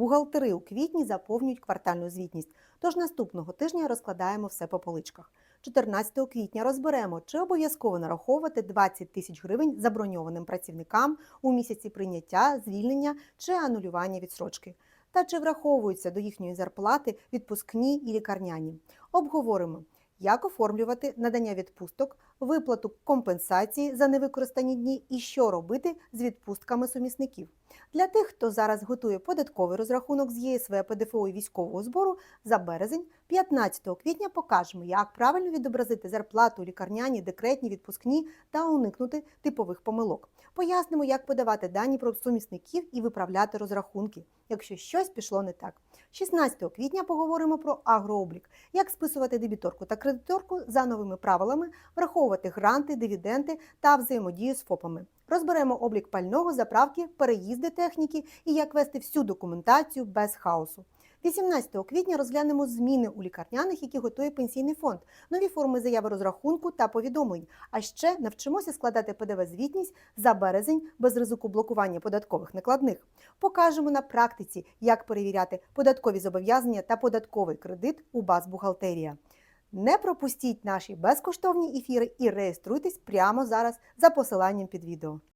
Бухгалтери у квітні заповнюють квартальну звітність. Тож наступного тижня розкладаємо все по поличках. 14 квітня розберемо, чи обов'язково нараховувати 20 тисяч гривень заброньованим працівникам у місяці прийняття, звільнення чи анулювання відсрочки. Та чи враховуються до їхньої зарплати відпускні і лікарняні. Обговоримо, як оформлювати надання відпусток, виплату компенсації за невикористані дні і що робити з відпустками сумісників. Для тих, хто зараз готує податковий розрахунок з ЄСВ, ПДФО і військового збору за березень, 15 квітня покажемо, як правильно відобразити зарплату, лікарняні, декретні, відпускні та уникнути типових помилок. Пояснимо, як подавати дані про сумісників і виправляти розрахунки, якщо щось пішло не так. 16 квітня поговоримо про агрооблік, як списувати дебіторку та кредиторку за новими правилами, враховувати гранти, дивіденти та взаємодію з ФОПами. Розберемо облік пального, заправки, переїзди техніки і як вести всю документацію без хаосу. 18 квітня розглянемо зміни у лікарняних, які готує пенсійний фонд, нові форми заяви розрахунку та повідомлень. А ще навчимося складати ПДВ-звітність за березень без ризику блокування податкових накладних. Покажемо на практиці, як перевіряти податкові зобов'язання та податковий кредит у баз бухгалтерія. Не пропустіть наші безкоштовні ефіри і реєструйтесь прямо зараз за посиланням під відео.